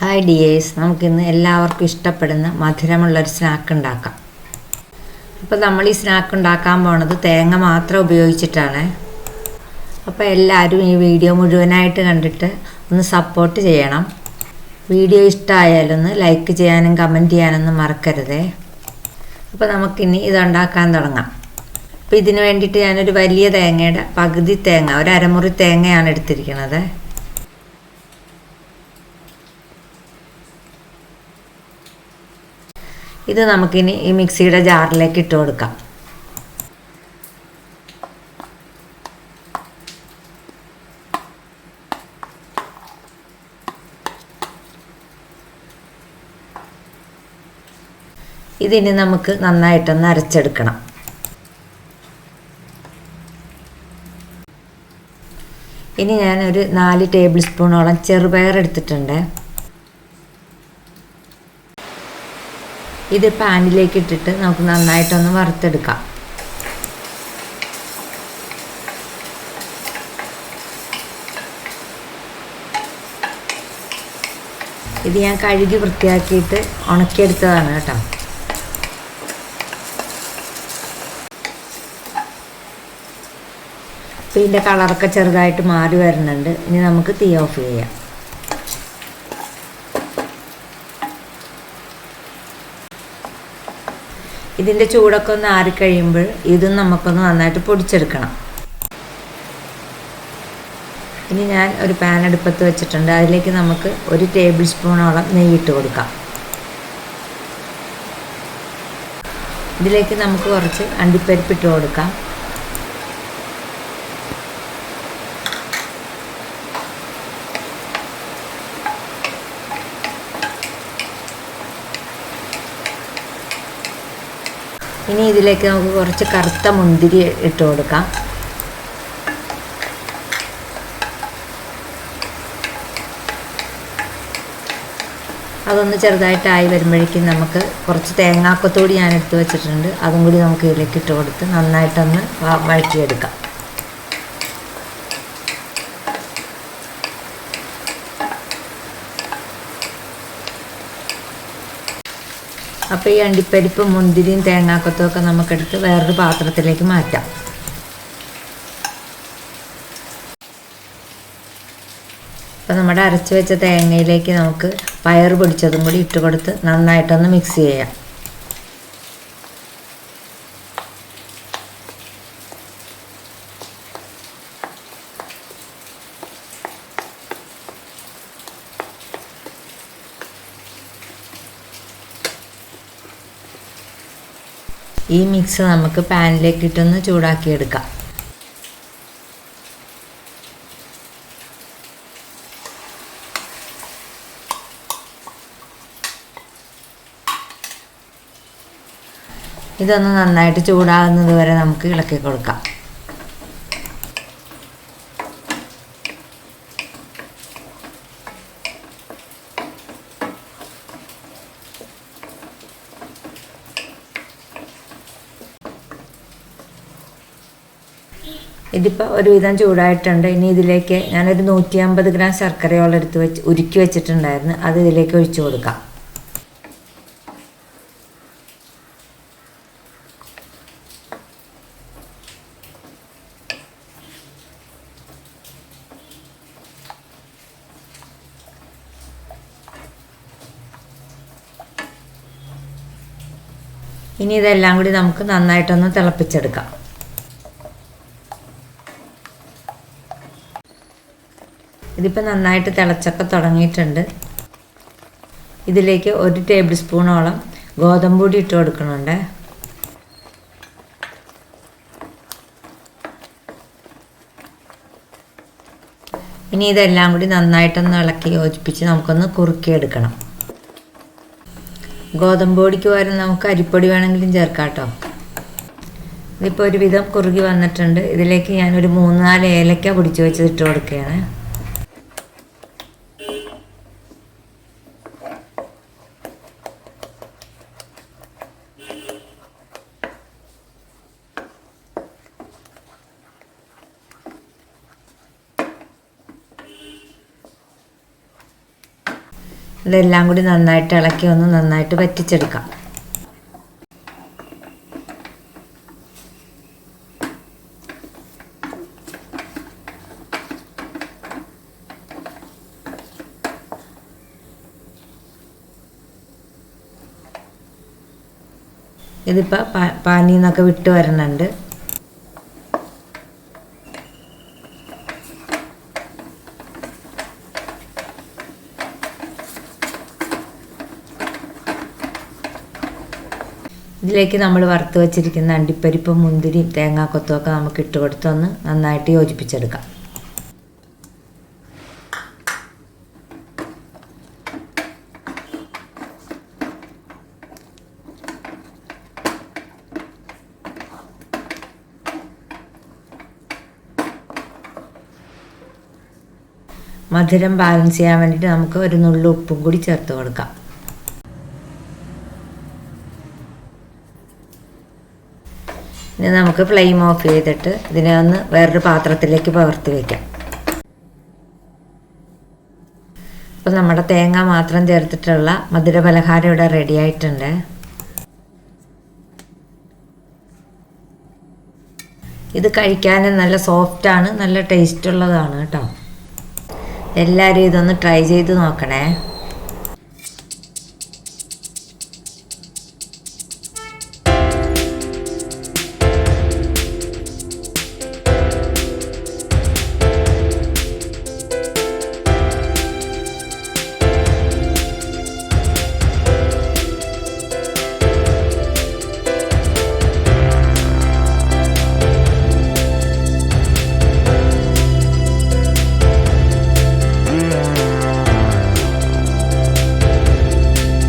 Hi dears നമുക്കിന്ന് എല്ലാവർക്കും ഇഷ്ടപ്പെടുന്ന മധുരമുള്ളൊരു സ്നാക്ക് ഉണ്ടാക്കാം. അപ്പോൾ നമ്മൾ ഈ സ്നാക്ക് ഉണ്ടാക്കാൻ പോണത് തേങ്ങ മാത്രം ഉപയോഗിച്ചിട്ടാണ്. അപ്പോൾ എല്ലാവരും ഈ വീഡിയോ മുഴുവനായിട്ട് കണ്ടിട്ട് ഒന്ന് സപ്പോർട്ട് ചെയ്യണം. വീഡിയോ ഇഷ്ടമായാലൊന്ന് ലൈക്ക് ചെയ്യാനും കമന്റ് ചെയ്യാനൊന്നും മറക്കരുതേ. അപ്പോൾ നമുക്കിനി ഇതുണ്ടാക്കാൻ തുടങ്ങാം. അപ്പോൾ ഇതിന് വേണ്ടിയിട്ട് ഞാനൊരു വലിയ തേങ്ങയുടെ പകുതി തേങ്ങ ഒരു അരമുറി തേങ്ങയാണ് എടുത്തിരിക്കുന്നത്. ഇത് നമുക്കിനി ഈ മിക്സിയുടെ ജാറിലേക്ക് ഇട്ട് കൊടുക്കാം. ഇതിനി നമുക്ക് നന്നായിട്ടൊന്ന് അരച്ചെടുക്കണം. ഇനി ഞാനൊരു നാല് ടേബിൾ സ്പൂണോളം ചെറുപയർ എടുത്തിട്ടുണ്ട്. ഇത് പാനിലേക്ക് ഇട്ടിട്ട് നമുക്ക് നന്നായിട്ടൊന്ന് വറുത്തെടുക്കാം. ഇത് ഞാൻ കഴുകി വൃത്തിയാക്കിയിട്ട് ഉണക്കിയെടുത്തതാണ് കേട്ടോ. ഇതിന്റെ കളറൊക്കെ ചെറുതായിട്ട് മാറി വരുന്നുണ്ട്. ഇനി നമുക്ക് തീ ഓഫ് ചെയ്യാം. ഇതിന്റെ ചൂടൊക്കെ ഒന്ന് ആറിക്കഴിയുമ്പോൾ ഇതും നമുക്കൊന്ന് നന്നായിട്ട് പൊടിച്ചെടുക്കണം. ഇനി ഞാൻ ഒരു പാൻ അടുപ്പത്ത് വെച്ചിട്ടുണ്ട്. അതിലേക്ക് നമുക്ക് ഒരു ടേബിൾ സ്പൂണോളം നെയ്യിട്ട് കൊടുക്കാം. ഇതിലേക്ക് നമുക്ക് കുറച്ച് അണ്ടിപ്പരിപ്പിട്ട് കൊടുക്കാം. ഇനി ഇതിലേക്ക് നമുക്ക് കുറച്ച് കറുത്ത മുന്തിരി ഇട്ട് കൊടുക്കാം. അതൊന്ന് ചെറുതായിട്ടായി വരുമ്പോഴേക്കും നമുക്ക് കുറച്ച് തേങ്ങാക്കത്തോടി ഞാൻ എടുത്ത് വെച്ചിട്ടുണ്ട്. അതും കൂടി നമുക്ക് ഇതിലേക്ക് ഇട്ട് കൊടുത്ത് നന്നായിട്ടൊന്ന് വഴറ്റിയെടുക്കാം. അപ്പോൾ ഈ അണ്ടിപ്പരിപ്പ് മുന്തിരിയും തേങ്ങാക്കത്തുമൊക്കെ നമുക്കെടുത്ത് വേറൊരു പാത്രത്തിലേക്ക് മാറ്റാം. അപ്പോൾ നമ്മുടെ അരച്ച് വെച്ച തേങ്ങയിലേക്ക് നമുക്ക് പയർ പൊടിച്ചതും കൂടി ഇട്ട് കൊടുത്ത് നന്നായിട്ടൊന്ന് മിക്സ് ചെയ്യാം. ഈ മിക്സ് നമുക്ക് പാനിലേക്ക് ഇട്ടൊന്ന് ചൂടാക്കിയെടുക്കാം. ഇതൊന്ന് നന്നായിട്ട് ചൂടാകുന്നത് വരെ നമുക്ക് ഇളക്കി കൊടുക്കാം. ഇതിപ്പോൾ ഒരുവിധം ചൂടായിട്ടുണ്ട്. ഇനി ഇതിലേക്ക് ഞാനൊരു നൂറ്റി അമ്പത് ഗ്രാം ശർക്കരയോളം എടുത്ത് വെച്ച് ഉരുക്കി വെച്ചിട്ടുണ്ടായിരുന്നു. അത് ഇതിലേക്ക് ഒഴിച്ചു കൊടുക്കാം. ഇനി ഇതെല്ലാം കൂടി നമുക്ക് നന്നായിട്ടൊന്ന് തിളപ്പിച്ചെടുക്കാം. ഇതിപ്പോൾ നന്നായിട്ട് തിളച്ചൊക്കെ തുടങ്ങിയിട്ടുണ്ട്. ഇതിലേക്ക് ഒരു ടേബിൾ സ്പൂണോളം ഗോതമ്പ് പൊടി ഇട്ട് കൊടുക്കണുണ്ട്. ഇനി ഇതെല്ലാം കൂടി നന്നായിട്ടൊന്ന് ഇളക്കി യോജിപ്പിച്ച് നമുക്കൊന്ന് കുറുക്കിയെടുക്കണം. ഗോതമ്പ് പൊടിക്ക് പകരം നമുക്ക് അരിപ്പൊടി വേണമെങ്കിലും ചേർക്കാം കേട്ടോ ഇതിപ്പോൾ ഒരുവിധം കുറുകി വന്നിട്ടുണ്ട്. ഇതിലേക്ക് ഞാനൊരു മൂന്ന് നാല് ഏലക്ക പൊടിച്ച് വെച്ചിട്ട് കൊടുക്കുകയാണ്. ഇതെല്ലാം കൂടി നന്നായിട്ട് ഇളക്കി ഒന്ന് നന്നായിട്ട് വറ്റിച്ചെടുക്കാം. ഇതിപ്പോൾ പാനിന്നൊക്കെ നിന്നൊക്കെ വിട്ട് വരണുണ്ട്. ഇതിലേക്ക് നമ്മൾ വറുത്ത് വെച്ചിരിക്കുന്ന അണ്ടിപ്പരിപ്പും മുന്തിരിയും തേങ്ങാക്കൊത്തും ഒക്കെ നമുക്ക് ഇട്ട് കൊടുത്തൊന്ന് നന്നായിട്ട് യോജിപ്പിച്ചെടുക്കാം. മധുരം ബാലൻസ് ചെയ്യാൻ വേണ്ടിയിട്ട് നമുക്ക് ഒരു നുള്ളു ഉപ്പും കൂടി ചേർത്ത് കൊടുക്കാം. ഇനി നമുക്ക് ഫ്ലെയിം ഓഫ് ചെയ്തിട്ട് ഇതിനെ ഒന്ന് വേറൊരു പാത്രത്തിലേക്ക് പകർത്തി വയ്ക്കാം അപ്പോൾ നമ്മുടെ തേങ്ങ മാത്രം ചേർത്തിട്ടുള്ള മധുര പലഹാരം ഇവിടെ റെഡി ആയിട്ടുണ്ട്. ഇത് കഴിക്കാൻ നല്ല സോഫ്റ്റാണ് നല്ല ടേസ്റ്റ് ഉള്ളതാണ് കേട്ടോ. എല്ലാവരും ഇതൊന്ന് ട്രൈ ചെയ്ത് നോക്കണേ.